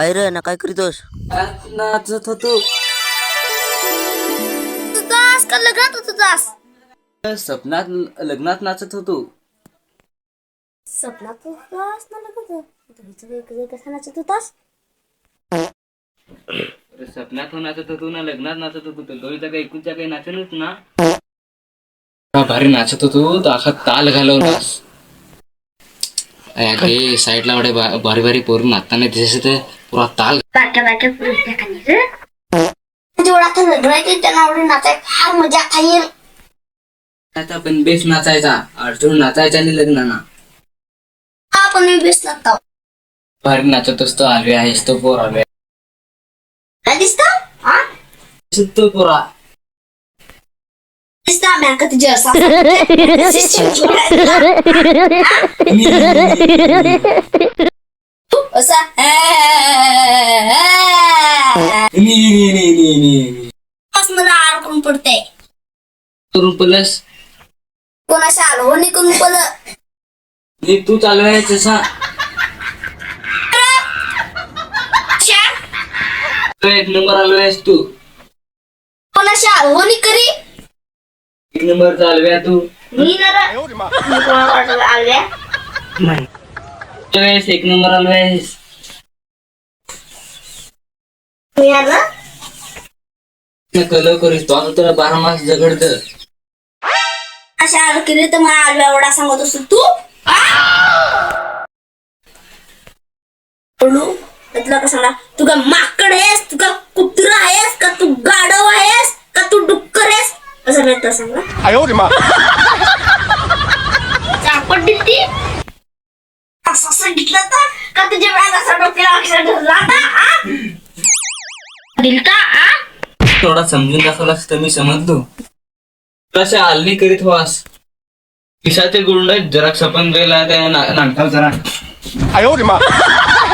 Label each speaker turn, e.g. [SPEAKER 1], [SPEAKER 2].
[SPEAKER 1] काय रे ना काय करीतोस?
[SPEAKER 2] नाचत होतो.
[SPEAKER 3] तुझास का लग्नात होत तुझास
[SPEAKER 2] सपनात लग्नात नाचत होतो.
[SPEAKER 3] सपनात तुझास ना लग्नात कसा नाचत होतास?
[SPEAKER 2] सपनात हो नाचत होतो ना लग्नात नाचत होतो. तर दोघीचा काही एकूणच्या काही नाचनच ना. भारी नाचत होतो? अख्खा ताल घालवलास. अगे साईडला एवढे भारी भारी पोरून नाचताना दिसत आहे. पुरा ताल
[SPEAKER 3] बारक्या बारक्या पुरुष खाली रे जेवढा आता लग्न आहे ते त्यांना आवडे नाचाय फार मजा येईल.
[SPEAKER 2] आता पण बेस नाचायचा अडचण नाचायचा आणि लग्नाना
[SPEAKER 3] आपण मी बेस लागतो
[SPEAKER 2] भारी नाचत असतो आलवे आहेस तो पोर आलवे
[SPEAKER 3] काय दिसत? हा?
[SPEAKER 2] तो पोरा.
[SPEAKER 3] दिसत बँक तुझे असा. असा. मला अडकून पडते
[SPEAKER 2] करून प्लस
[SPEAKER 3] कोणाच्या आलो निघून पडलं?
[SPEAKER 2] नी तू चालवायचं सांग तो एक नंबर आलवायस तू.
[SPEAKER 3] कोणाच्या आलो करी?
[SPEAKER 2] एक नंबर चालव्या तू.
[SPEAKER 3] मी ना कोणाला आलव्या
[SPEAKER 2] वेळेस एक नंबर आलवायस
[SPEAKER 3] मी आलं?
[SPEAKER 2] कलर करीस तो तुला बारा मास झगडत.
[SPEAKER 3] अशा अडकिरी तर मला आलू एवढा सांगत असतो माकड आहेस? तू गाढव आहेस? का तू डुक्कर आहेस? असं नाही तर तर? का तुझ्या डोक्याला अक्षर ठरला होता?
[SPEAKER 2] थोडा समजून दाखवलास तर मी समजलो. कशा हल्ली करीत हो व्हास पिसाचे गुंड जरा सपन गेला त्या नाटकाव जरा.